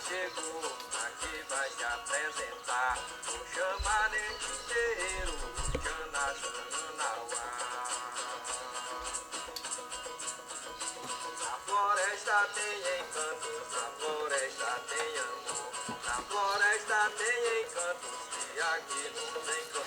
chegou, aqui vai se apresentar. Vou chamar nesse inteiro, Jana Janauá. Na floresta tem encantos, na floresta tem amor. Na floresta tem encantos que aqui não tem canto.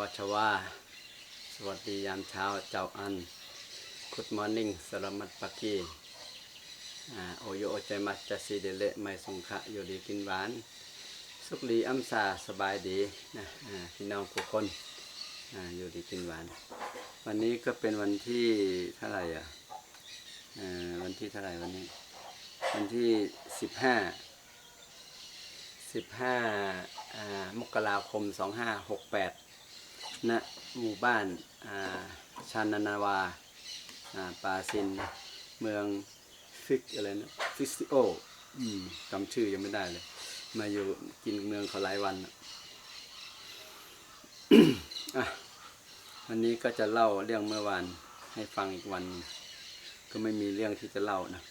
วาชวา สวัสดียามเช้าเจ้าอัน Good morning สลามัดปักกี้อโอโยโอใจมัสจัสซีเดเลไม่สงขะอยู่ดีกินหวาน สุขลีอัมซาสบายดีนะพี่น้องทุกคนออยู่ดีกินหวาน วันนี้ก็เป็นวันที่เท่าไหร่อะวันที่เท่าไหร่วันนี้ วันที่สิบห้าสิบห้ามกราคมสองห้าหกแปด หมู่บ้านาชานานาวาอ่าปาซิน เมืองฟิกอะไรนะฟิสติโอจำชื่อยังไม่ได้เลย มาอยู่กินเมืองเขาหลายวันนะอะวันนี้ก็จะเล่าเรื่องเมื่อวานให้ฟังอีกวัน ก็ไม่มีเรื่องที่จะเล่านะ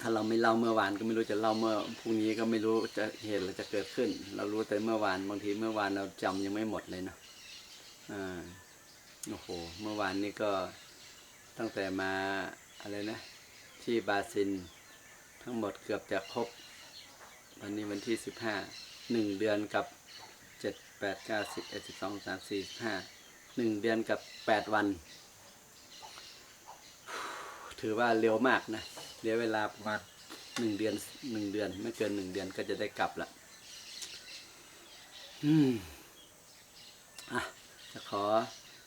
ถ้าเราไม่เล่าเมื่อวานก็ไม่รู้จะเล่าเมื่อพรุ่งนี้ก็ไม่รู้จะเหตุอะไรจะเกิดขึ้น เรารู้แต่เมื่อวานบางทีเมื่อวานเราจำยังไม่หมดเลยนะอ่าโอ้โหเมื่อวานนี้ก็ตั้งแต่มาอะไรนะที่บาซิน ทั้งหมดเกือบจะครบวันนี้วันที่สิบห้าหนึ่งเดือนกับเจ็ดแปดเก้าสิบเอ็ดสิบสองสามสี่สิบห้าหนึ่งเดือนกับแปดวัน ถือว่าเร็วมากนะ ลือเวลาประมาณหนึ่งเดือนหนึ่งเดือน ไม่เกินหนึ่งเดือนก็จะได้กลับละอืมอะจะขอ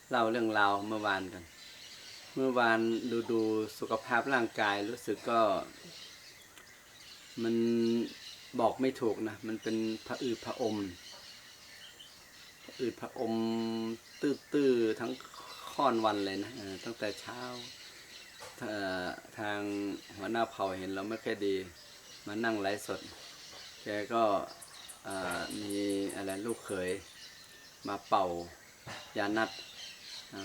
เล่าเรื่องราวเมื่อวานกัน เมื่อวานดูดูสุขภาพร่างกายรู้สึกก็ มันบอกไม่ถูกนะ มันเป็นผะอืดผะอมผะอืดผะอมตื้อๆทั้งค่อนวันเลยนะตั้งแต่เช้า ทางหัวหน้าเผ่าเห็นเราไม่ค่อยดี มานั่งไลฟ์สด แกก็มีอะไรลูกเขยมาเป่ายานัด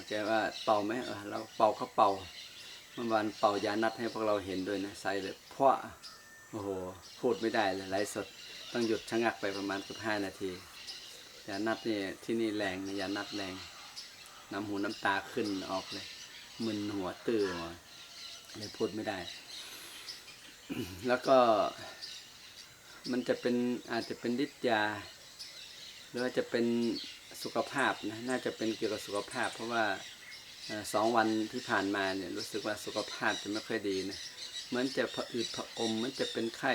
แกว่าเป่าไหมเราเป่าเขาเป่าเมื่อวานเป่ายานัดให้พวกเราเห็นด้วยนะใส่เลยเพราะโอ้โหพูดไม่ได้เลยไลฟ์สดต้องหยุดชะงักไปประมาณเกือบห้านาทียานัดนี่ที่นี่แรงนะยานัดแรง น้ำหูน้ำตาขึ้นออกเลยมึนหัวตื้อ เลยพูดไม่ได้ แล้วก็มันจะเป็นอาจจะเป็นฤทธิ์ยา หรือว่าจะเป็นสุขภาพนะน่าจะเป็นเกี่ยวกับสุขภาพ เพราะว่าสองวันที่ผ่านมาเนี่ยรู้สึกว่าสุขภาพจะไม่ค่อยดีนะเหมือนจะผะอืดผะอมเหมันจะเป็นไข้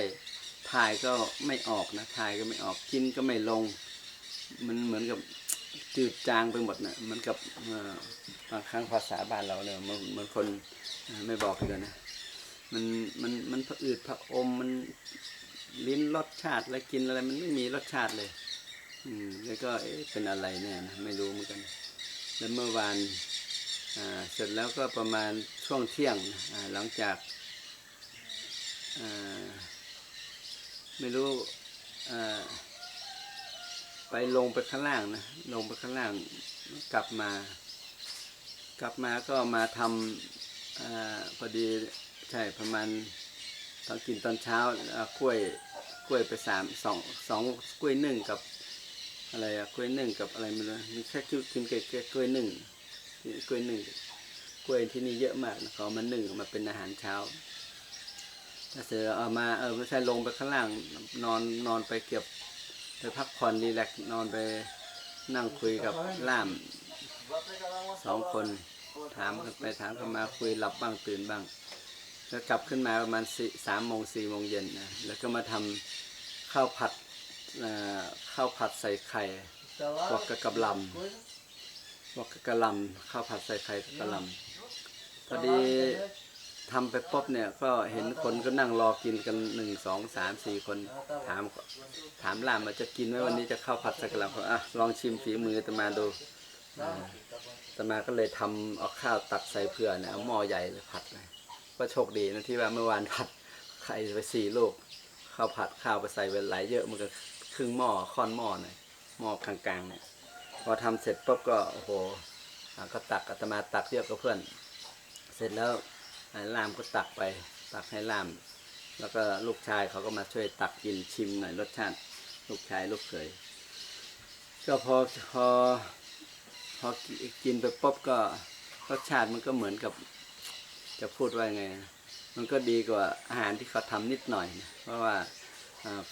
ถ่ายก็ไม่ออกนะถ่ายก็ไม่ออกกินก็ไม่ลง มันเหมือนกับ จืดจางไปหมดนะมือนกับบางครั้งภาษาบ้านเราเนี่ยมันมือนคนไม่บอกเลยนะมันมันมันผะอืดผะอมมันลิ้นรสชาติแล้วกินอะไรมันไม่มีรสชาติเลย อืมแล้วก็เอ๊ะเป็นอะไรเนี่ยนะไม่รู้เหมือนกัน แล้วเมื่อวานอ่าเสร็จแล้วก็ประมาณช่วงเที่ยงอ่าหลังจากอ่าไม่รู้อ่า ไปลงไปข้างล่างนะลงไปข้างล่างกลับมา กลับมาก็มาทำอาพอดีใช่ประมาณตอนกินตอนเช้ากล้วยกล้วยไปสามสองสองกล้วยหนึ่งกับอะไรอะกล้วยหนึ่งกับอะไรไม่รู้มีแค่กินกินแค่กล้วยหนึ่งกล้วยหนึ่งกล้วยที่นี่เยอะมากนะเขาเอามานึ่งมาเป็นอาหารเช้าถ้าเสร็จแล้วเอามาเออไม่ใช่ลงไปข้างล่างนอนนอนไปเก็บ ไปพักผ่อนรีแลกนอนไปนั่งคุยกับล่ามสองคน ถามกันไปถามกันมาคุยหลับบ้างตื่นบ้าง แล้วกลับขึ้นมาประมาณสามโมงสี่โมงเย็นนะแล้วก็มาทำข้าวผัดข้าวผัดใส่ไข่บวอกกะกับลำวอกกะกะลำข้าวผัดใส่ไข่กับกะลำพอดี ทำไปปุ๊บเนี่ย ก็เห็นคนก็นั่งรอกินกันหนึ่งสองสามสี่คนถามถามลามว่าจะกินไหมวันนี้จะข้าวผัดส่กะลำเขาอะลองชิมฝีมือตมาดูตมาก็เลยทำเอาข้าวตักใส่เผื่อเนี่ยเอาหม้อใหญ่เลยผัดเลยก็โชคดีนะที่ว่าเมื่อวานผัดไข่ไปสี่ลูกข้าวผัดข้าวไปใส่ไปหลายเยอะมันก็ครึ่งหม้อค่อนหม้อหน่อยหม้อกลางๆเนี่ยพอทำเสร็จปุ๊บก็โอ้โหก็ตักอาตมาตักเยอะกับเพื่อน เสร็จแล้ว อ่าล่ามก็ตักไป ตักให้ล่าม แล้วก็ลูกชายเขาก็มาช่วยตักกินชิมหน่อยรสชาติ ลูกชายลูกเขยก็พอพอพอกินไปปุ๊บก็รสชาติมันก็เหมือนกับ จะพูดว่าไง มันก็ดีกว่าอาหารที่เขาทำนิดหน่อยนะเพราะว่า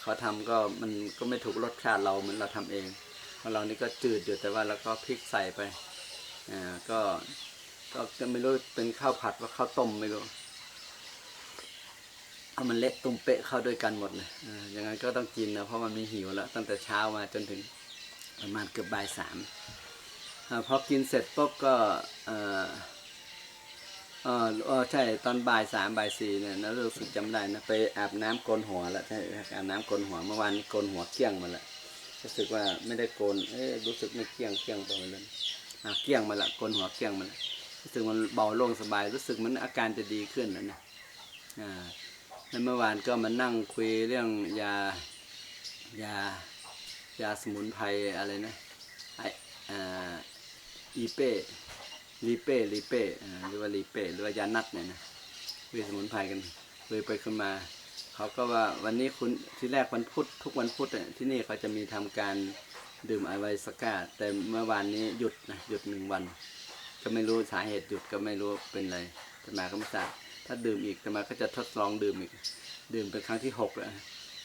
เขาทำก็มันก็ไม่ถูกรสชาติเราเหมือนเราทำเองของเรานี่ก็จืดอยู่แต่ว่าเราก็พริกใส่ไปอ่าก็ ก็จะไม่รู้เป็นข้าวผัดว่าข้าวต้มไม่รู้เอามันเละตุ้มเป๊ะเข้าด้วยกันหมดเลยอย่างนั้นก็ต้องกินนะเพราะมันมีหิวแล้ว ตั้งแต่เช้ามาจนถึงประมาณเกือบบ่ายสามอพอกินเสร็จปุ๊บก็เอ่อเอออใช่ตอนบ่ายสามบ่ายสี่เนี่ยนะรู้สึกจำได้นะไปอาบน้ำโกนหัวแล้วใช่อาบน้ำโกนหัวเมื่อวานนี้โกนหัวเกี้ยงมาล้วรู้สึกว่าไม่ได้โกนเอ๊ะรู้สึกไม่เกี้ยงเกี้ยงไปหมดเลยอะเกี้ยงมาละโกนหัวเกี้ยงมาละ รู้สึกมันเบาโล่งสบาย รู้สึกมันอาการจะดีขึ้นแล้วนะอ่าแล้วเมื่อวานก็มานั่งคุยเรื่องยายายาสมุนไพรอะไรนะไออ่าอีเป้ลีเป้ลีเป้หรือว่าลีเป้หรือว่ายานัดเนี่ยนะคุยสมุนไพรกันคุยไปขึ้นมาเขาก็ว่าวันนี้คุณที่แรกวันพุธทุกวันพุธเนี่ยที่นี่เขาจะมีทำการดื่มไอไวสก้าแต่เมื่อวานนี้หยุดนะหยุดหนึ่งวัน ก็ไม่รู้สาเหตุหยุดก็ไม่รู้เป็นไรแต่มาก็ไม่ทราบถ้าดื่มอีกแต่มาก็จะทดลองดื่มอีก ดื่มเป็นครั้งที่หกแล้ว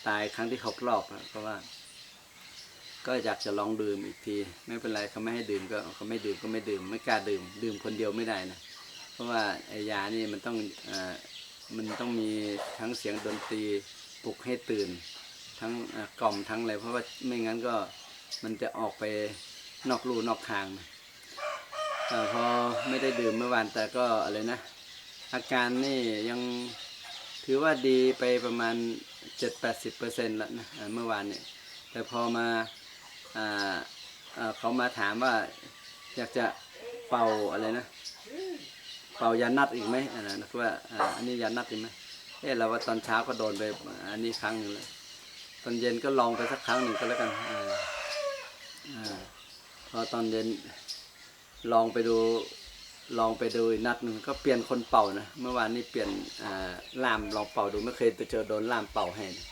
ตายครั้งที่หกรอบเพราะว่า ก็อยากจะลองดื่มอีกที ไม่เป็นไรเขาไม่ให้ดื่มก็เขาไม่ดื่มก็ไม่ดื่ม ไม่กล้าดื่ม ดื่มคนเดียวไม่ได้นะเพราะว่าไอ้ยานี่มันต้องอ่มันต้องมีทั้งเสียงดนตรีปลุกให้ตื่น ทั้งกล่อมทั้งอะไรเพราะว่าไม่งั้นก็มันจะออกไปนอกรูนอกทางนะ พอไม่ได้ดื่มเมื่อวานแต่ก็อะไรนะ อาการนี่ยังถือว่าดีไปประมาณ 7-80%แล้วนะอ่าเมื่อวานเนี่ยแต่พอมาอ่าเขามาถามว่าอยากจะเป่าอะไรนะ เป่ายานัดอีกไหมอันนั้นคือว่าอันนี้ยานัดอีกไหมเออเราว่าตอนเช้าก็โดนไปอันนี้ครั้งหนึ่งเลยตอนเย็นก็ลองไปสักครั้งหนึ่งก็แล้วกันอ่าอ่าพอตอนเย็น ลองไปดูลองไปดูนัดหนึ่งก็เปลี่ยนคนเป่านะเมื่อวานนี้เปลี่ยนล่ามลองเป่าดูไม่เคยเจอโดนล่ามเป่าให้นะ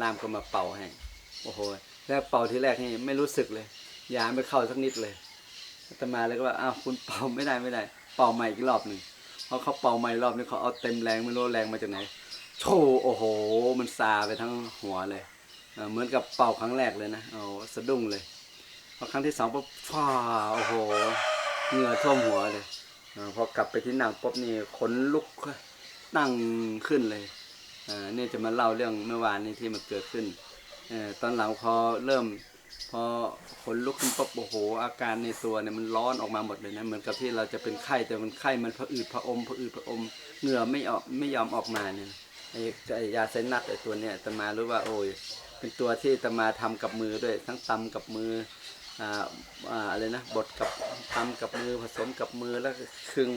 ล่ามก็มาเป่าให้โอ้โหแรกเป่าที่แรกนี่ไม่รู้สึกเลยยาไม่เข้าสักนิดเลยอาตมาเลยก็ว่าอ้าวคุณเป่าไม่ได้ไม่ได้ เป่าใหม่อีกรอบหนึ่งเพราะเขาเป่าใหม่รอบนี้เขาเอาเต็มแรงไม่รู้แรงมาจากไหนโชว์โอ้โห มันซาไปทั้งหัวเลยเหมือนกับเป่าครั้งแรกเลยนะโอ้สะดุ้งเลยพอครั้งที่สองปุ๊บฟ้าโอ้โห เหงื่อท่วมหัวเลยพอกลับไปที่นั่งปุ๊บนี่ขนลุกนั่งขึ้นเลยอ่านี่ยจะมาเล่าเรื่องเมื่อวานนี้ที่มันเกิดขึ้นเออตอนหลังพอเริ่มพอขนลุกขึ้นปุ๊บโอ้โห อาการในตัวเนี่ยมันร้อนออกมาหมดเลยนะเหมือนกับที่เราจะเป็นไข้แต่มันไข้มันผะอืดผะอมผะอืดผะอมเหงื่อไม่ออกไม่ยอมออกมาเนี่ยไอ้ไอ้ยาไซนัสไอ้ตัวเนี่ยตมารู้ว่าโอ้ยเป็นตัวที่ตมาทำกับมือด้วยทั้งตำกับมือ อ่าอ่าอะไรนะบดกับตำกับมือผสมกับมือแล้วคึง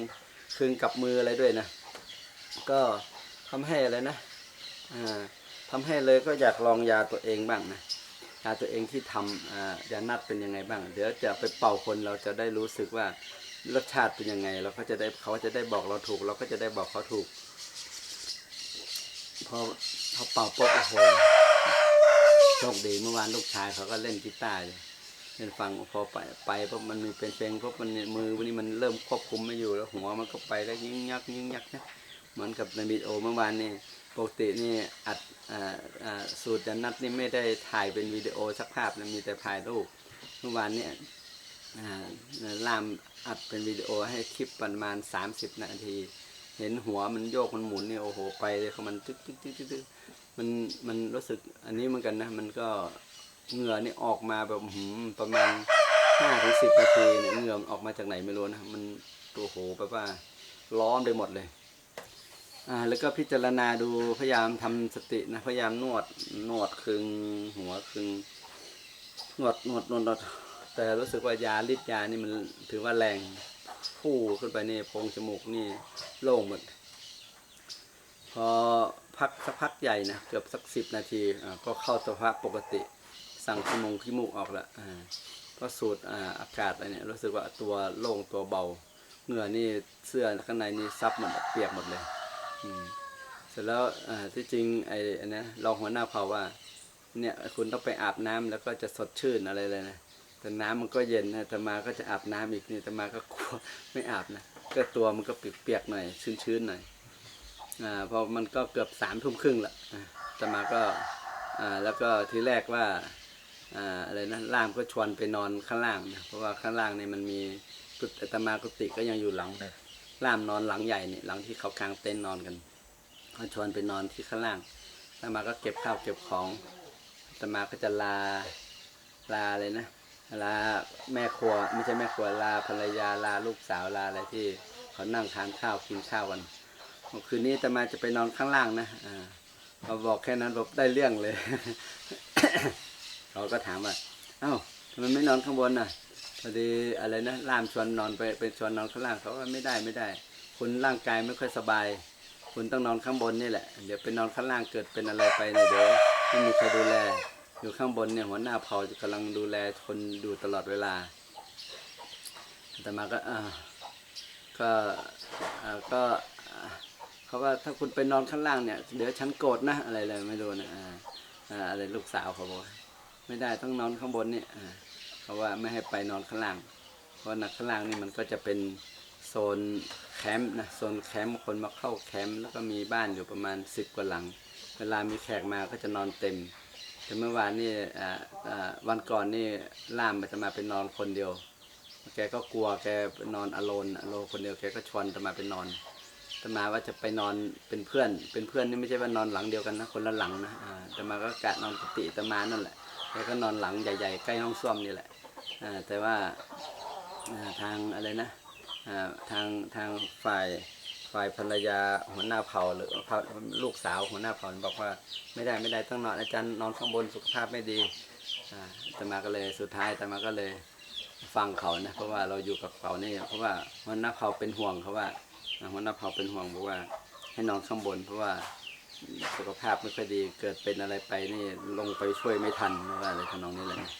คึงกับมืออะไรด้วยนะ ก็ทำให้อะไรนะอ่าทำให้เลยก็อยากลองยาตัวเองบ้างนะยาตัวเองที่ทำอ่ายานัดเป็นยังไงบ้าง เดี๋ยวจะไปเป่าคนเราจะได้รู้สึกว่ารสชาติเป็นยังไง เราก็จะได้เขาจะได้บอกเราถูก เราก็จะได้บอกเขาถูก พอพอเป่าปุ๊บโอ้โหโชคดีเมื่อวานลูกชายเขาก็เล่นกีตาร์อยู่ เล่นฟังพอไปไปปุ๊บมันมีเป็นเพลงปุ๊บมันมือวันนี้มันเริ่มควบคุมไม่อยู่แล้วหัวมันก็ไปแล้วยิ่งยักยิ่งยักนะเหมือนกับในวิดีโอเมื่อวานนี่ปกตินี่อัดสูตรจันนัดนี่ไม่ได้ถ่ายเป็นวิดีโอสักภาพนะมีแต่ถ่ายรูปเมื่อวานเนี่ยล่ามอัดเป็นวิดีโอให้คลิปประมาณ 30 นาที เห็นหัวมันโยกมันหมุนเนี่ยโอ้โหไปเลยเขามันตึ๊กตึ๊กตึ๊กตึ๊กตึ๊กมันมันรู้สึกอันนี้เหมือนกันนะมันก็ เหงื่อนี่ออกมาแบบหือประมาณห้าถึงสิบนาทีเนี่ยเหงื่อนออกมาจากไหนไม่รู้นะมันตัวโหแบบว่าร้อนไปหมดเลยอ่าแล้วก็พิจารณาดูพยายามทำสตินะพยายามนวดนวดคึงหัวคึงนวดนวดนวดนวดแต่รู้สึกว่ายาฤทธิ์ยานี่มันถือว่าแรงฟู่ขึ้นไปนี่โพรงจมูกนี่โล่งหมดพอพักสักพักใหญ่นะเกือบสักสิบนาทีอ่าก็เข้าสภาพปกติ สั่งขมงขี้มูกออกแล้วอ่าก็สูดอ่าอากาศอะไรเนี่ยรู้สึกว่าตัวโล่งตัวเบาเหงื่อนี่เสื้อข้างในนี่ซับหมดเปียกหมดเลยอืมเสร็จแล้วอ่าที่จริงไอ้นะรองหัวหน้าเผาว่า เนี่ยคุณต้องไปอาบน้ำแล้วก็จะสดชื่นอะไรเลยนะแต่น้ำมันก็เย็นนะแต่มาก็จะอาบน้ำอีกนี่แต่มาก็กลัวไม่อาบนะก็ตัวมันก็เปียกๆหน่อยชื้นๆหน่อยอ่าพอมันก็เกือบสามทุ่มครึ่งละแต่มาก็อ่าแล้วก็ทีแรกว่า อ่าอะไรนะล่ามก็ชวนไปนอนข้างล่างนะเพราะว่าข้างล่างนี่มันมีกุฏิตมากุฏิก็ยังอยู่หลังล่ามนอนหลังใหญ่เนี่ยหลังที่เขากางเต็นท์นอนกันเขาชวนไปนอนที่ข้างล่างตมาก็เก็บข้าวเก็บของตมาก็จะลาลาเลยนะลาแม่ครัวไม่ใช่แม่ครัวลาภรรยาลาลูกสาวลาอะไรที่เขานั่งทานข้าวกินข้าวกันคืนนี้ตมาจะไปนอนข้างล่างนะอ่าบอกแค่นั้นบอกได้เรื่องเลย เขาก็ถามว่าเอ้าทำไมไม่นอนข้างบนน่ะพอดีอะไรนะล่ามชวนนอนไปไปชวนนอนข้างล่างเขาว่าไม่ได้ไม่ได้ คุณร่างกายไม่ค่อยสบาย คุณต้องนอนข้างบนนี่แหละเดี๋ยวไปนอนข้างล่างเกิดเป็นอะไรไปเนี่ยเดี๋ยวไม่มีใครดูแล อยู่ข้างบนเนี่ยหัวหน้าเผ่าจะกำลังดูแลคนดูตลอดเวลาแต่มาก็อ่าก็อ่าก็อ่าเขาว่าถ้าคุณไปนอนข้างล่างเนี่ยเดี๋ยวฉันโกรธนะอะไรเลยไม่รู้นะอ่าอ่าอะไรลูกสาวเขาบอก ไม่ได้ต้องนอนข้างบนเนี่ยเพราะว่าไม่ให้ไปนอนข้างล่าง เพราะนักข้างล่างนี่มันก็จะเป็นโซนแคมป์นะโซนแคมป์คนมาเข้าแคมป์แล้วก็มีบ้านอยู่ประมาณสิบกว่าหลัง เวลามีแขกมาก็จะนอนเต็ม แต่เมื่อวานนี่วันก่อนนี่ล่ามจะมาเป็นนอนคนเดียว แกก็กลัวแกนอนอโลนอโลคนเดียวแกก็ชวนจะมาเป็นนอนจะมาว่าจะไปนอนเป็นเพื่อน เป็นเพื่อนนี่ไม่ใช่ว่านอนหลังเดียวกันนะคนละหลังนะอ่าแต่มาก็กะนอนกุฏิตมานั่นแหละ แกก็นอนหลังใหญ่ ๆ ใกล้ห้องส้วมนี่แหละแต่ว่าทางอะไรนะทางทางฝ่ายฝ่ายภรรยาหัวหน้าเผ่าหรือลูกสาวหัวหน้าเผ่าบอกว่าไม่ได้ไม่ได้ต้องนอนอาจารย์นอนข้างบนสุขภาพไม่ดีแต่มาก็เลยสุดท้ายแต่มาก็เลยฟังเขานะเพราะว่าเราอยู่กับเขานี่เพราะว่าหัวหน้าเผ่าเป็นห่วงเขาว่าอ่าหัวหน้าเผ่าเป็นห่วงบอกว่าให้นอนข้างบน เพราะว่า สุขภาพไม่ค่อยดีเกิดเป็นอะไรไปนี่ลงไปช่วยไม่ทันว่าอะไรทำนองนี้เลยนะ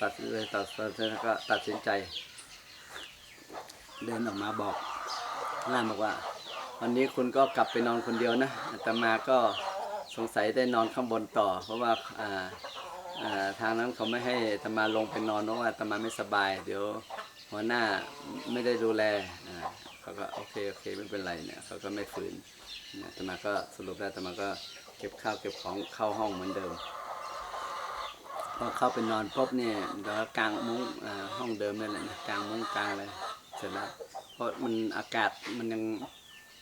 ตัดเลยตัดแล้วก็ตัดสินใจ เดินออกมาบอกล่ามบอกว่า วันนี้คุณก็กลับไปนอนคนเดียวนะอาตมาก็สงสัยได้นอนข้างบนต่อ เพราะว่าอ่าทางนั้นเขาไม่ให้อาตมาลงไปนอนเพราะว่าอาตมาไม่สบาย เดี๋ยวหัวหน้าไม่ได้ดูแลเขาก็โอเคโอเคไม่เป็นไรเนี่ยเขาก็ไม่ฝืน นะแต่มาก็สรุปแล้วแต่มาก็เก็บข้าวเก็บของเข้าห้องเหมือนเดิม พอเข้าไปนอนปุ๊บเนี่ยเดี๋ยวกางมุ้งอ่าห้องเดิมนั่นแหละนะกางมุ้งกลางเลยเสร็จแล้วเพราะมันอากาศมันยัง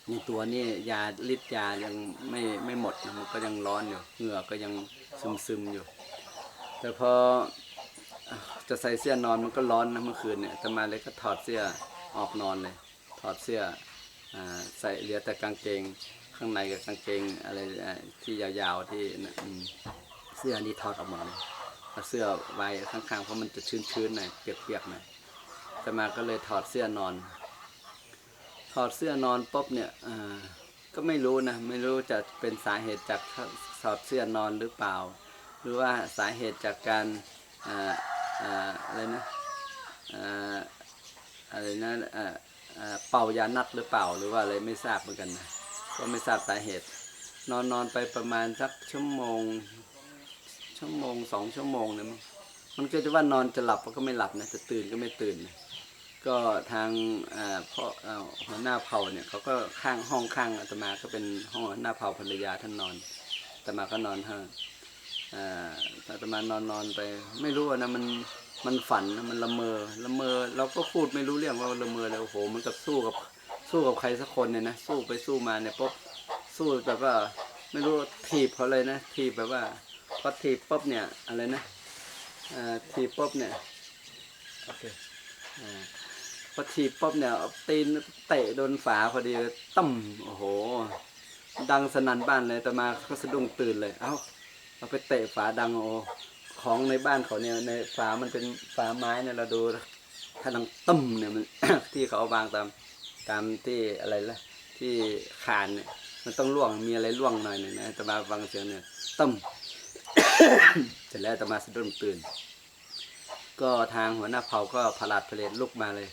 ในตัวนี่ยาฤทธิ์ยายังไม่ไม่หมดมันก็ยังร้อนอยู่เหงื่อก็ยังซึมซึมอยู่ แต่พอจะใส่เสื้อนอนมันก็ร้อนนะเมื่อคืนเนี่ยแต่มาเลยก็ถอดเสื้อออกนอนเลย ถอดเสื้อใส่เหลือแต่กางเกง ข้างในกับกางเกงอะไรที่ยาวๆที่เสื้อนี่ถอดออกหมดเลยเอาเสื้อไว้ข้างๆเพราะมันจะชื้นๆหน่อยเปียกๆหน่อยแต่มาก็เลยถอดเสื้อนอน ถอดเสื้อนอนปุ๊บเนี่ยก็ไม่รู้นะไม่รู้จะเป็นสาเหตุจากถอดเสื้อนอนหรือเปล่า หรือว่าสาเหตุจากการอะไรนะอะไรนะอ่าอ่าเป่ายานัดหรือเปล่าหรือว่าอะไรไม่ทราบเหมือนกันนะ ก็ไม่ทราบสาเหตุ นอนนอนไปประมาณสักชั่วโมง ชั่วโมงสองชั่วโมงเนี่ยมั้งมันก็จะว่านอนจะหลับก็ไม่หลับนะจะตื่นก็ไม่ตื่นนะก็ทางพ่อหัวหน้าเผ่าเนี่ยเขาก็ข้างห้องข้างอาตมาก็เป็นห้องหน้าเผ่าภรรยาท่านนอนอาตมาก็นอนห้างอาตมานอนนอนไป ไม่รู้นะมันมันฝันมันละเมอละเมอเราก็พูดไม่รู้เรื่องว่าละเมอเลยโอ้โหมันกับสู้กับ สู้กับใครสักคนเนี่ยนะสู้ไปสู้มาเนี่ยปุ๊บสู้แบบว่า ไม่รู้ถีบเขาเลยนะถีบแบบว่าพพอถีบปุ๊บเนี่ยอะไรนะอ่าถีบปุ๊บเนี่ยโอเคอ่าพอถีบปุ๊บเนี่ยเอาตีนเตะโดนฝาพอดีเลยตั้มโอ้โห ดังสนั่นบ้านเลยแต่มาก็สะดุ้งตื่นเลย เอ้าเราไปเตะฝาดังโอของในบ้านเขาเนี่ยในฝามันเป็นฝาไม้เนี่ยเราดูถ้าดังตึ้มเนี่ยมันที่เขาเอาวางตาม ตามที่อะไรละที่คานเนี่ยมันต้องล่วงมีอะไรล่วงหน่อยหนึ่งนะตมาฟังเสียงเนี่ยต้มเสร็จแล้วตมาสะดุ้งตื่น ก็ทางหัวหน้าเผ่าก็พลาดเลดลุกมาเลย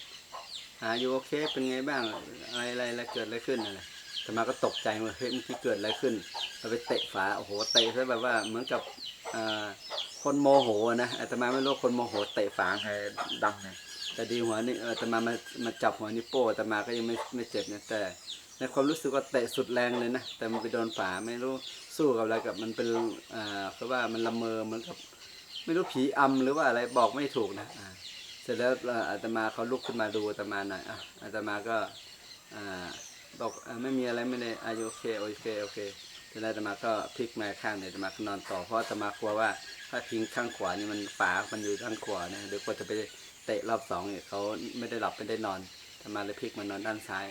หาอยู่โอเคเป็นไงบ้างอะไรอะไรอะไรเกิดอะไรขึ้นอะไรตมาก็ตกใจว่าเฮ้ยเมื่อกี้เกิดอะไรขึ้นเราไปเตะฝาโอ้โหเตะซะแบบว่าเหมือนกับคนโมโหนะอาตมาไม่รู้คนโมโหเตะฝาใครดังไง แต่ดีหัวนี่เอออาตมามามาจับหัวนิ้วโป้อาตมาก็ยังไม่ไม่เจ็บนะแต่ ในความรู้สึกว่าเตะสุดแรงเลยนะแต่มันไปโดนฝาไม่รู้สู้กับอะไรกับมันเป็นอ่าเพราะว่ามันละเมอเหมือนกับ ไม่รู้ผีอำหรือว่าอะไรบอกไม่ถูกนะอ่าเสร็จแล้วอาอตมาเขาลุกขึ้นมาดูอาตมาหน่อยอะอาตมาก็อ่าบอกอไม่มีอะไรไม่ได้อายุโอเคโอเคโอเคทีแรกจะมาก็พลิกมาข้างเนี่ยจะมานอนต่อเพราะจะมากลัวว่าถ้าพิงข้างขวานี่มันฝา มันอยู่ข้างขวาเนี่ยเดี๋ยวกว่าจะไป เตะรอบสองเนี่ยเขาไม่ได้หลับไม่ได้นอนจะมาเลยพลิกมานอนด้านซ้าย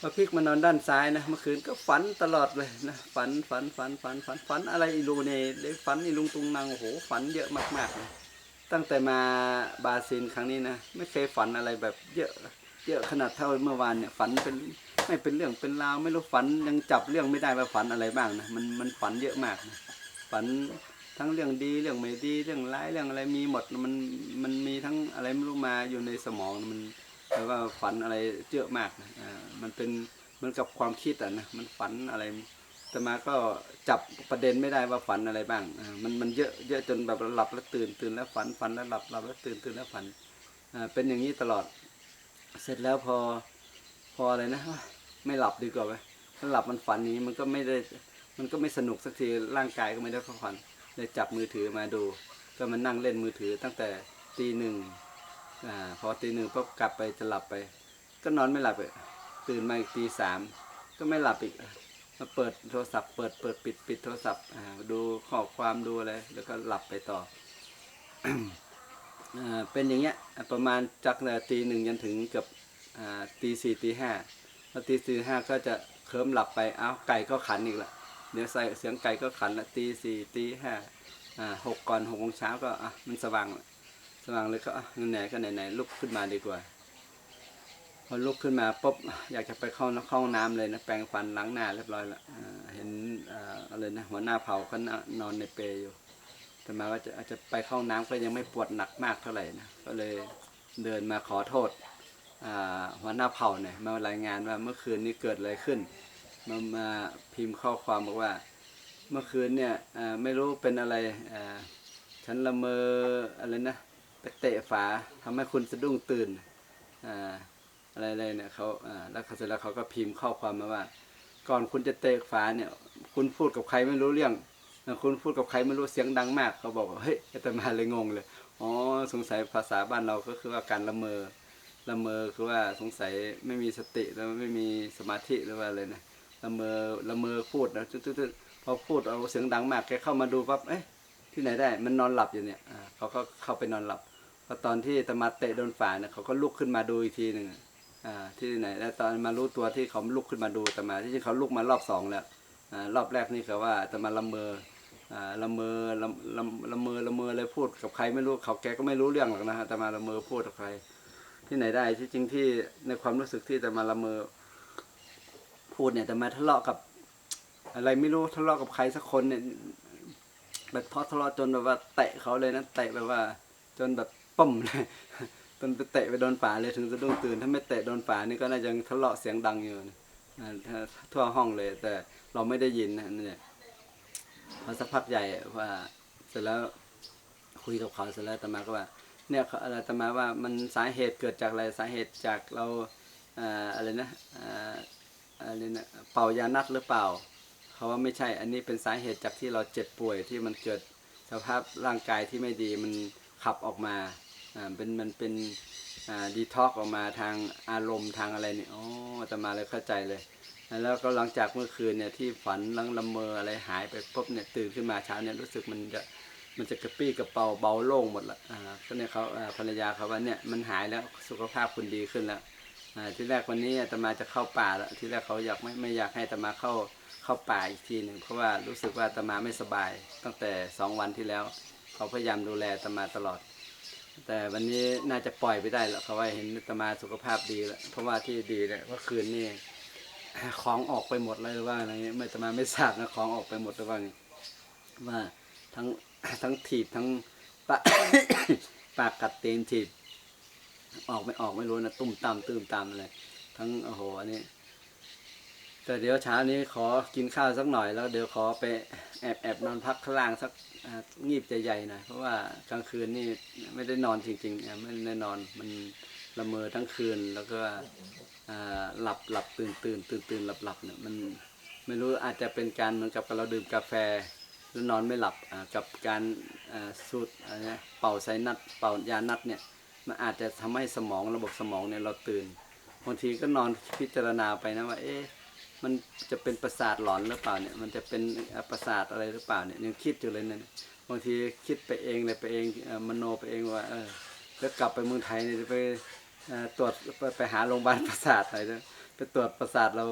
พอพลิกมานอนด้านซ้ายนะเมื่อคืนก็ฝันตลอดเลยนะฝันฝันฝันฝันฝันฝันอะไรอีลูเนได้ฝันอีลุงตุงนางโอ้โหฝันเยอะมากๆเลยตั้งแต่มาบาซิลครั้งนี้นะไม่เคยฝันอะไรแบบเยอะเยอะขนาดเท่าเมื่อวานเนี่ยฝันเป็นไม่เป็นเรื่องเป็นราวไม่รู้ฝันยังจับเรื่องไม่ได้ว่าฝันอะไรบ้างนะมันมันฝันเยอะมากนะฝัน ทั้งเรื่องดีเรื่องไม่ดีเรื่องร้ายเรื่องอะไรมีหมดมันมันมีทั้งอะไรไม่รู้มาอยู่ในสมองมันแปลว่าฝันอะไรเยอะมากนะอ่ามันเป็นเหมือนกับความคิดอะนะมันฝันอะไรแต่มาก็จับประเด็นไม่ได้ว่าฝันอะไรบ้างอ่ามันมันเยอะเยอะจนแบบหลับแล้วตื่นตื่นแล้วฝันฝันแล้วหลับหลับแล้วตื่นตื่นแล้วฝันอ่าเป็นอย่างนี้ตลอด เสร็จแล้วพอพออะไรนะไม่หลับดีกว่าไหมถ้าหลับมันฝันนี้มันก็ไม่ได้มันก็ไม่สนุกสักทีร่างกายก็ไม่ได้พักผ่อน เลยจับมือถือมาดู ก็มานั่งเล่นมือถือตั้งแต่ตีหนึ่งอ่าพอตีหนึ่งปุ๊บกลับไปจะหลับไป ก็นอนไม่หลับเลยตื่นมาอีกตีสามก็ไม่หลับอีกมาเปิดโทรศัพท์เปิดเปิดปิดปิดโทรศัพท์อ่าดูข้อความดูอะไรแล้วก็หลับไปต่ออ่าเป็นอย่างเงี้ยประมาณจากตีหนึ่งยันถึงเกือบอ่าตีสี่ตีห้าพอตีสี่ห้าก็จะเคลิ้มหลับไปอ้าวไก่ก็ขันอีกละ เดี๋ยวใส่เสียงไก่ก็ขันละตีสี่ตีห้าอ่าหกก่อนหกโมงเช้าก็อะมันสว่างสว่างเลยก็อะไหนๆก็ไหนๆลุกขึ้นมาดีกว่า พอลุกขึ้นมาปุ๊บอยากจะไปเข้าเข้าห้องน้ำเลยนะแปรงฟันล้างหน้าเรียบร้อยละเห็นอ่าอะไรนะหัวหน้าเผาก็นอนในเปรอยู่แต่มาว่าจะอาจจะไปเข้าห้องน้ำก็ยังไม่ปวดหนักมากเท่าไหร่นะก็เลยเดินมาขอโทษอ่าหัวหน้าเผ่าเนี่ยมารายงานว่าเมื่อคืนนี้เกิดอะไรขึ้น มามาพิมพ์ข้อความบอกว่า เมื่อคืนเนี่ยไม่รู้เป็นอะไรฉันละเมออะไรนะไปเตะฝาทำให้คุณสะดุ้งตื่นอ่าอะไรอะไรเนี่ยเขาแล้วเขาเสร็จแล้วเขาก็พิมพ์ข้อความมาว่า ก่อนคุณจะเตะฝาเนี่ย คุณพูดกับใครไม่รู้เรื่องคุณพูดกับใครไม่รู้เสียงดังมาก เขาบอกเฮ้ยอาตมาเลยงงเลยอ๋อสงสัยภาษาบ้านเราก็คือว่าการละเมอละเมอคือว่าสงสัยไม่มีสติแล้วไม่มีสมาธิหรือว่าอะไรนะ ละเมอละเมอพูดนะตึ๊ดๆพอพูดเอาเสียงดังมากแกเข้ามาดูปั๊บเอ๊ะที่ไหนได้มันนอนหลับอยู่เนี่ยเขาก็เข้าไปนอนหลับพอตอนที่ตมาเตะโดนฝาเนี่ยเขาก็ลุกขึ้นมาดูอีกทีหนึ่งอ่าที่ไหนแล้วตอนมารู้ตัวที่เขาลุกขึ้นมาดูตมาที่จริงเขาลุกมารอบสองแล้วอ่ารอบแรกนี่เขาว่าตมาละเมออ่าละเมอละละละเมอละเมอเลยพูดกับใครไม่รู้เขาแกก็ไม่รู้เรื่องหรอกนะฮะแต่มาละเมอพูดกับใคร ที่ไหนได้ที่จริงที่ในความรู้สึกที่แต่มาละเมอ พูดเนี่ยแต่มาทะเลาะกับ อะไรไม่รู้ทะเลาะกับใครสักคนเนี่ยแบบพอทะเลาะจนแบบว่าเตะเขาเลยนะเตะแบบว่า จนแบบปุ่มเลยจนไปเตะไปโดนฝาเลยถึงจะดุ้งตื่นถ้าไม่เตะโดนฝานี่ก็น่าจะทะเลาะเสียงดังอยู่นะทั่วห้องเลย แต่เราไม่ได้ยินนะเนี่ยพอสักพักใหญ่ว่าเสร็จแล้วคุยกับเขาเสร็จแล้วตมาก็ว่า เนี่ยอะไรตมาว่ามันสาเหตุเกิดจากอะไรสาเหตุจากเราอ่ออะไรนะ อะไรนะเป่ายานัดหรือเปล่าเขาว่าไม่ใช่ อันนี้เป็นสาเหตุจากที่เราเจ็บป่วยที่มันเกิดสภาพร่างกายที่ไม่ดีมันขับออกมาอ่าเป็นมันเป็นอ่าดีท็อกออกมาทางอารมณ์ทางอะไรนี่อ๋ออาตมาเลยเข้าใจเลย แล้วก็หลังจากเมื่อคืนเนี่ยที่ฝันลังละเมออะไรหายไปปุ๊บเนี่ยตื่นขึ้นมาเช้าเนี่ยรู้สึกมันจะมันจะกระปี้กระเป๋าเบาโล่งหมดละอ่าก็เนี่ยเขาภรรยาเขาว่าเนี่ยมันหายแล้วสุขภาพคุณดีขึ้นแล้ว ที่แรกวันนี้อาตมาจะเข้าป่าแล้วที่แรกเขาอยากไม่ไม่อยากให้อาตมาเข้าเข้าป่าอีกทีหนึ่งเพราะว่ารู้สึกว่าอาตมาไม่สบาย ตั้งแต่สองวันที่แล้ว เขาพยายามดูแลอาตมาตลอด แต่วันนี้น่าจะปล่อยไปได้แล้วเขาว่าเห็นอาตมาสุขภาพดีแล้วเพราะว่าที่ดีเนี่ยเมื่อคืนนี่ของออกไปหมดเลยว่าอะไรเงี้ยไม่อาตมาไม่ทราบนะของออกไปหมดเลยว่าไงว่าทั้งทั้งถีบทั้งปะปากกัดเต็มถีบ ออกไม่ออกไม่รู้นะตุ้มตามตื้มตามอะไรทั้งโอ้โหอันนี้แต่เดี๋ยวเช้านี้ขอกินข้าวสักหน่อยแล้วเดี๋ยวขอไปแอบแอบนอนพักข้างล่างสักงีบใจใหญ่หน่อยเพราะว่ากลางคืนนี่ไม่ได้นอนจริงๆไม่ได้นอนมันละเมอทั้งคืนแล้วก็หลับหลับตื่นตื่นตื่นตื่นหลับหลับเนี่ยมันไม่รู้อาจจะเป็นการเหมือนกับเราดื่มกาแฟแล้วนอนไม่หลับกับการสูดอะไรนะเป่าไซนัดเป่ายานัดเนี่ย มันอาจจะทำให้สมองระบบสมองเนี่ยเราตื่นบางทีก็นอนพิจารณาไปนะว่าเอ๊ะมันจะเป็นประสาทหลอนหรือเปล่าเนี่ย มันจะเป็นประสาทอะไรหรือเปล่าเนี่ยยังคิดอยู่เลยเนี่ยบางทีคิดไปเองเลยไปเองมโนไปเองว่าเออแล้วกลับไปเมืองไทยเนี่ยจะไปตรวจไปไปหาโรงพยาบาลประสาทอะไรเนี่ยไปตรวจประสาทเรา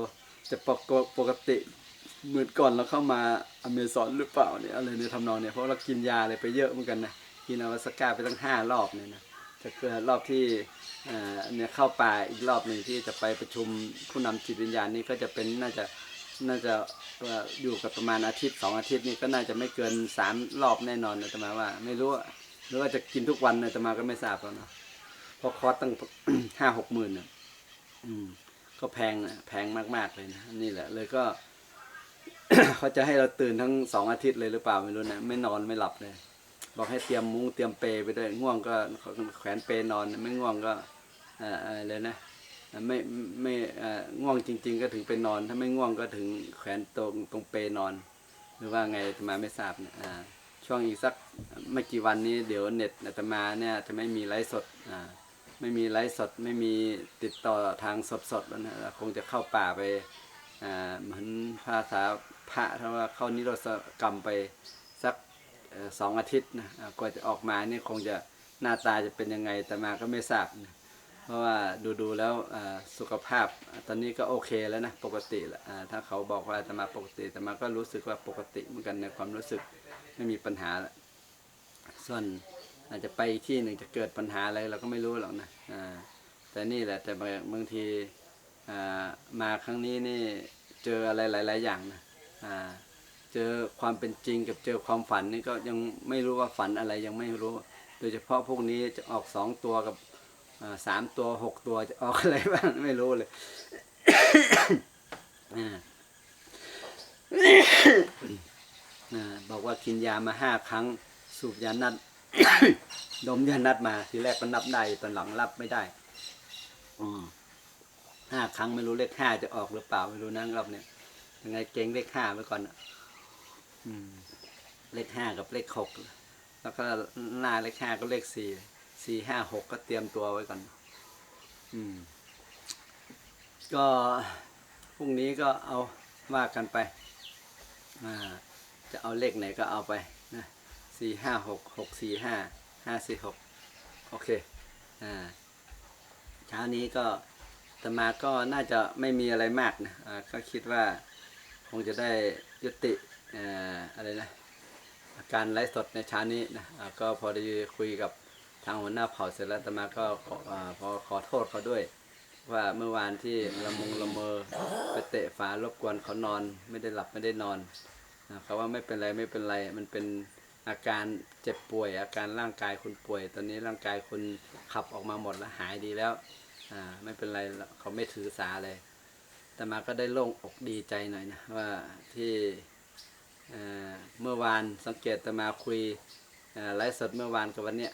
จะปกปกติเหมือนก่อนเราเข้ามาอเมซอนหรือเปล่าเนี่ยอะไรในทำนองเนี่ยเพราะเรากินยาอะไรไปเยอะเหมือนกันนะกินอวสก้าไปตั้งห้ารอบเนี่ยนะ รอบที่เอ่อเนี่ยเข้าป่าอีกรอบหนึ่งที่จะไปประชุมผู้นำจิตวิญญาณนี่ก็จะเป็นน่าจะน่าจะอยู่กับประมาณอาทิตย์สองอาทิตย์นี่ก็น่าจะไม่เกินสามรอบแน่นอนนะตมาว่า ไม่รู้หรือว่าจะกินทุกวันนะตมาก็ไม่ทราบแล้วเนาะเพราะคอร์สตั้งห้าหกหมื่นเนี่ยก็แพงนะแพงมากๆเลยนะนี่แหละ เลยก็เขาจะให้เราตื่นทั้งสองอาทิตย์เลยหรือเปล่าไม่รู้นะไม่นอนไม่หลับเลย บอกให้เตรียมมุ้งเตรียมเปไปด้วยง่วงก็แขวนเปนอนไม่ง่วงก็เอ่ออะไรเลยนะไม่ไม่อ่ง่วงจริง ๆ ก็ถึงไปนอน ถ้าไม่ง่วงก็ถึงแขวนตรงตรงเปนอน หรือว่าไงอาตมาไม่ทราบเนี่ยอ่าช่วงอีกสักไม่กี่วันนี้เดี๋ยวเน็ตอาตมาเนี่ยจะไม่มีไลฟ์สดอ่าไม่มีไลฟ์สดไม่มีติดต่อทางสดๆแล้วนะคงจะเข้าป่าไปอ่าเหมือนภาษาพระถ้าว่าเข้านิโรธกรรมไปสัก สองอาทิตย์นะอ่ากว่าจะออกมานี่คงจะหน้าตาจะเป็นยังไงแต่มาก็ไม่ทราบนะเพราะว่าดูดูๆแล้วสุขภาพตอนนี้ก็โอเคแล้วนะปกติแล้วถ้าเขาบอกว่าจะมาปกติแต่มาก็รู้สึกว่าปกติเหมือนกันในความรู้สึกไม่มีปัญหาละส่วนอาจจะไปที่หนึ่งจะเกิดปัญหาอะไรเราก็ไม่รู้หรอกนะแต่นี่แหละแต่บางบางทีมาครั้งนี้นี่เจออะไรหลาย ๆ อย่างนะอ่า เจอความเป็นจริงกับเจอความฝันนี่ก็ยังไม่รู้ว่าฝันอะไรยังไม่รู้ โดยเฉพาะพวกนี้จะออกสองตัวกับสามตัวหกตัวจะออกอะไรบ้างไม่รู้เลยอ่าบอกว่ากินยามาห้าครั้ง สูบยานัดดมยานัดมาทีแรกก็นับได้ตอนหลังรับไม่ได้ห้าครั้งไม่รู้เลขห้าจะออกหรือเปล่าไม่รู้นะรอบเนี้ยยังไงเก่งเลขห้าไว้ก่อนอะ เลขห้ากับเลขหกแล้วก็หน้าเลขห้าก็เลขสี่สี่ห้าหกก็เตรียมตัวไว้ก่อนอืม ก็พรุ่งนี้ก็เอาว่ากันไปอ่าจะเอาเลขไหนก็เอาไปนะสี่ห้าหกหกสี่ห้าห้าสี่หกโอเคอ่าเช้านี้ก็ตมาก็น่าจะไม่มีอะไรมากนะอ่าก็คิดว่าคงจะได้ยุติ อ่ออะไรนะการไลฟ์สดในเช้านี้นะก็พอได้คุยกับทางหัวหน้าเผ่าเสร็จแล้วตมาก็ขออพอขอโทษเขาด้วย ว่าเมื่อวานที่ละมงละเมอไปเตะฝารบกวนเขานอน ไม่ได้หลับไม่ได้นอนอ่าเขาว่าไม่เป็นไรไม่เป็นไร มันเป็นอาการเจ็บป่วย อาการร่างกายคุณป่วย ตอนนี้ร่างกายคุณขับออกมาหมดแล้วหายดีแล้วอ่าไม่เป็นไรเขาไม่ถือสาเลยแต่มาก็ได้โล่งอกดีใจหน่อยนะว่าที่ เมื่อวานสังเกตตมาคุยไลฟ์สดเมื่อวานกับวันนี้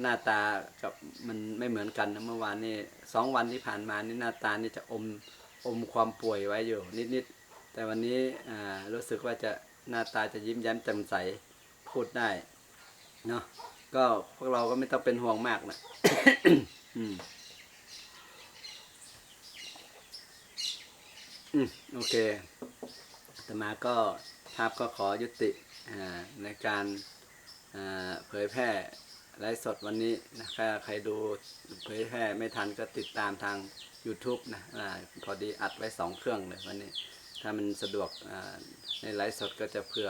หน้าตากับมันไม่เหมือนกันนะเมื่อวานนี่สองวันที่ผ่านมานี่หน้าตานี่จะอมอมความป่วยไว้อยู่นิดๆแต่วันนี้รู้สึกว่าจะหน้าตาจะยิ้มแย้มแจ่มใสพูดได้เนาะก็พวกเราก็ไม่ต้องเป็นห่วงมากนะอืมโอเค ตมาก็ภาพก็ขอยุติในการเผยแพร่ไลฟ์สดวันนี้นะถ้าใครดูเผยแพร่ไม่ทันก็ติดตามทาง YouTube นะอพอดีอัดไว้สองเครื่องเลยวันนี้ ถ้ามันสะดวกในไลฟ์สดก็จะเผื่อ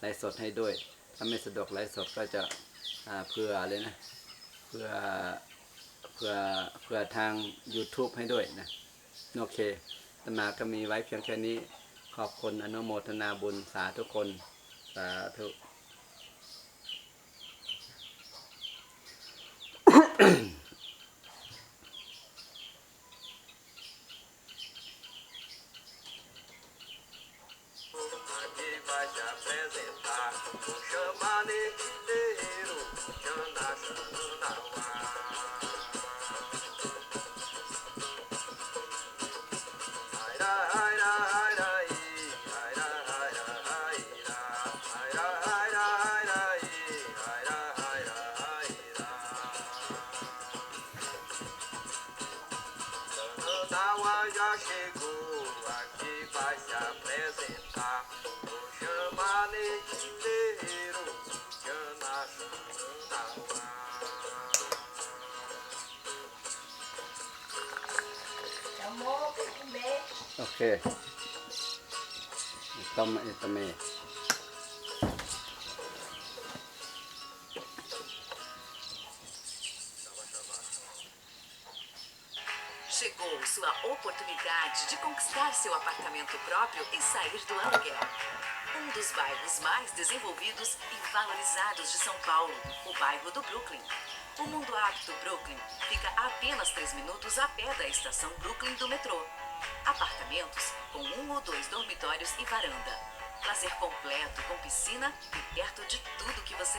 ไลฟ์สดให้ด้วย ถ้าไม่สะดวกไลฟ์สดก็จะเผื่อเลยนะเผื่อเผื่อเผื่อทาง YouTube ให้ด้วยนะ โอเคตมาก็มีไว้เพียงแค่นี้ ขอบคุณอนุโมทนาบุญสาธุคน สาธุ apresentar. Vou chamar nesse terreiro, Jana Xananaua. จะโมกุเ oportunidade de conquistar seu apartamento próprio e sair do aluguel. Um dos bairros mais desenvolvidos e valorizados de São Paulo, o bairro do Brooklyn. O Mundo Hábito Brooklyn fica a apenas 3 minutos a pé da estação Brooklyn do metrô. Apartamentos com um ou dois dormitórios e varanda. Lazer completo com piscina e perto de tudo que você